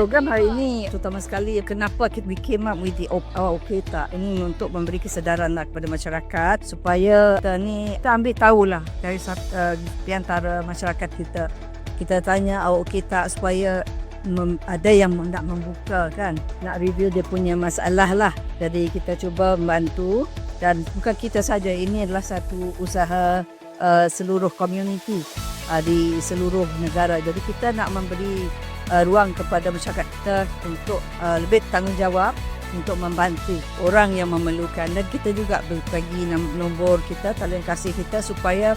program hari ini terutama sekali kenapa kita we came up with the awak okey tak. Ini untuk memberi kesedaran lah kepada masyarakat supaya kita ni kita ambil tahulah dari uh, antara masyarakat kita. Kita tanya awak okey tak supaya mem- ada yang nak membuka kan nak review dia punya masalah lah. Jadi kita cuba membantu dan bukan kita saja ini adalah satu usaha uh, seluruh komuniti uh, di seluruh negara. Jadi kita nak memberi uh, ruang kepada masyarakat kita untuk uh, lebih tanggungjawab untuk membantu orang yang memerlukan. Dan kita juga berbagi nom- nombor kita talian kasih kita supaya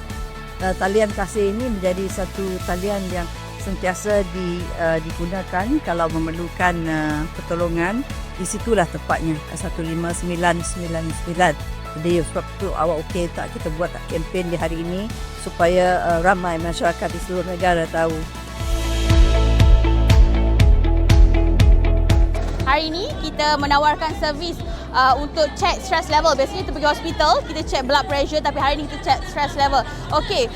uh, talian kasih ini menjadi satu talian yang sentiasa di, uh, digunakan kalau memerlukan uh, pertolongan. Di situlah tepatnya 15999 jadi sebab tu awak okey tak? Kita buat kempen di hari ini supaya uh, ramai masyarakat di seluruh negara tahu Hari ini kita menawarkan servis uh, untuk check stress level. Biasanya kita pergi hospital, kita check blood pressure tapi hari ini kita check stress level. Okey.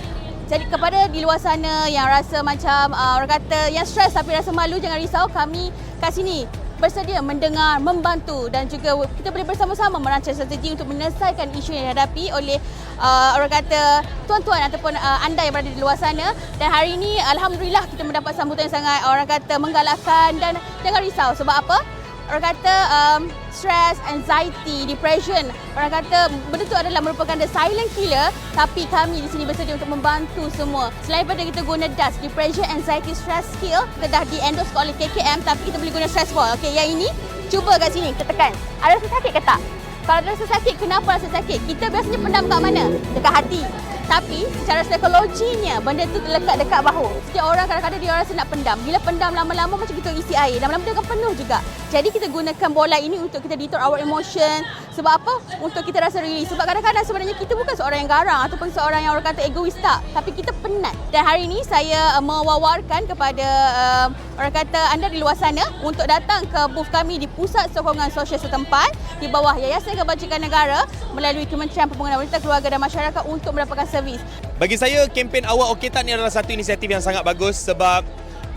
Jadi kepada di luar sana yang rasa macam uh, orang kata yang stres tapi rasa malu jangan risau kami kat sini bersedia mendengar, membantu dan juga kita boleh bersama-sama merancang strategi untuk menyelesaikan isu yang dihadapi oleh uh, orang kata tuan-tuan ataupun uh, anda yang berada di luar sana dan hari ini alhamdulillah kita mendapat sambutan yang sangat orang kata menggalakkan dan jangan risau sebab apa? Orang kata um, stress, anxiety, depression. Orang kata benda tu adalah merupakan the silent killer tapi kami di sini bersedia untuk membantu semua. Selain daripada kita guna DAS, depression, anxiety, stress skill, kita dah di-endorse oleh KKM tapi kita boleh guna stress ball. Okey, yang ini cuba kat sini, kita tekan. Ada rasa sakit ke tak? Kalau ada rasa sakit, kenapa rasa sakit? Kita biasanya pendam kat mana? Dekat hati. Tapi secara psikologinya benda tu terlekat dekat bahu. Setiap orang kadang-kadang dia rasa nak pendam. Bila pendam lama-lama macam kita isi air. Lama-lama dia akan penuh juga. Jadi kita gunakan bola ini untuk kita detour our emotion. Sebab apa? Untuk kita rasa release. Sebab kadang-kadang sebenarnya kita bukan seorang yang garang ataupun seorang yang orang kata egois tak. Tapi kita penat. Dan hari ini saya uh, mewawarkan kepada uh, orang kata anda di luar sana untuk datang ke booth kami di Pusat Sokongan Sosial setempat di bawah Yayasan Kebajikan Negara melalui Kementerian Pembangunan Wanita Keluarga dan Masyarakat untuk mendapatkan servis. Bagi saya, kempen awak okey tak ni adalah satu inisiatif yang sangat bagus sebab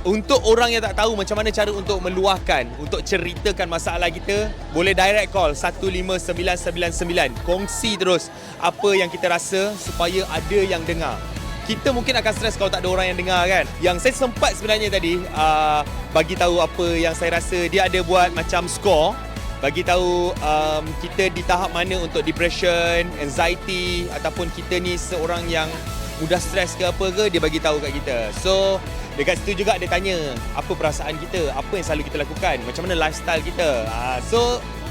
untuk orang yang tak tahu macam mana cara untuk meluahkan, untuk ceritakan masalah kita, boleh direct call 15999. Kongsi terus apa yang kita rasa supaya ada yang dengar. Kita mungkin akan stres kalau tak ada orang yang dengar kan. Yang saya sempat sebenarnya tadi uh, bagi tahu apa yang saya rasa dia ada buat macam score bagi tahu um, kita di tahap mana untuk depression, anxiety ataupun kita ni seorang yang mudah stres ke apa ke dia bagi tahu kat kita. So dekat situ juga dia tanya apa perasaan kita, apa yang selalu kita lakukan, macam mana lifestyle kita. Uh, so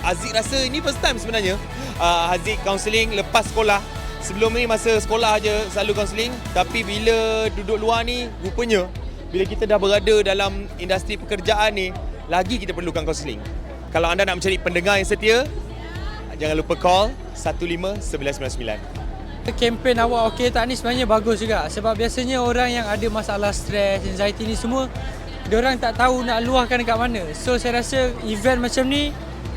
Aziz rasa ini first time sebenarnya uh, Aziz counselling lepas sekolah. Sebelum ni masa sekolah je selalu counselling tapi bila duduk luar ni rupanya bila kita dah berada dalam industri pekerjaan ni lagi kita perlukan counselling. Kalau anda nak mencari pendengar yang setia, jangan lupa call 15999. Kempen awak okey tak ni sebenarnya bagus juga sebab biasanya orang yang ada masalah stres, anxiety ni semua orang tak tahu nak luahkan dekat mana. So saya rasa event macam ni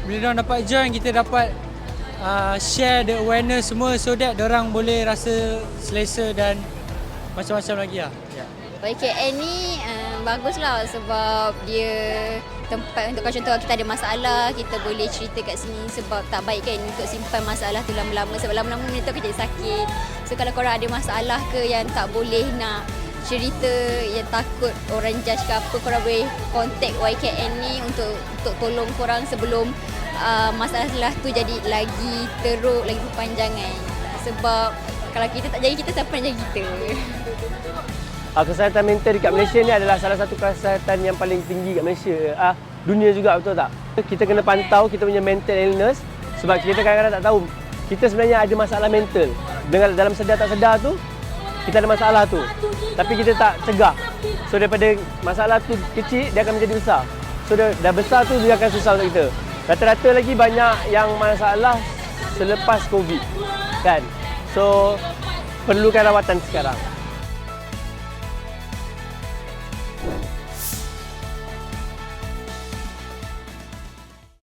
bila orang dapat join kita dapat uh, share the awareness semua so that orang boleh rasa selesa dan macam-macam lagi lah. Yeah. YKN ni um, bagus lah sebab dia tempat untuk contoh kita ada masalah kita boleh cerita kat sini sebab tak baik kan untuk simpan masalah tu lama-lama sebab lama-lama benda tu akan jadi sakit. So kalau korang ada masalah ke yang tak boleh nak cerita yang takut orang judge ke apa korang boleh contact YKN ni untuk untuk tolong korang sebelum uh, masalah tu jadi lagi teruk lagi berpanjangan sebab kalau kita tak jaga kita siapa nak jaga kita Uh, kesihatan mental dekat Malaysia ni adalah salah satu kesihatan yang paling tinggi kat Malaysia. Uh, dunia juga betul tak? Kita kena pantau kita punya mental illness sebab kita kadang-kadang tak tahu kita sebenarnya ada masalah mental. Dengan dalam sedar tak sedar tu kita ada masalah tu. Tapi kita tak cegah. So daripada masalah tu kecil dia akan menjadi besar. So dah, dah besar tu dia akan susah untuk kita. Rata-rata lagi banyak yang masalah selepas COVID. Kan? So perlukan rawatan sekarang.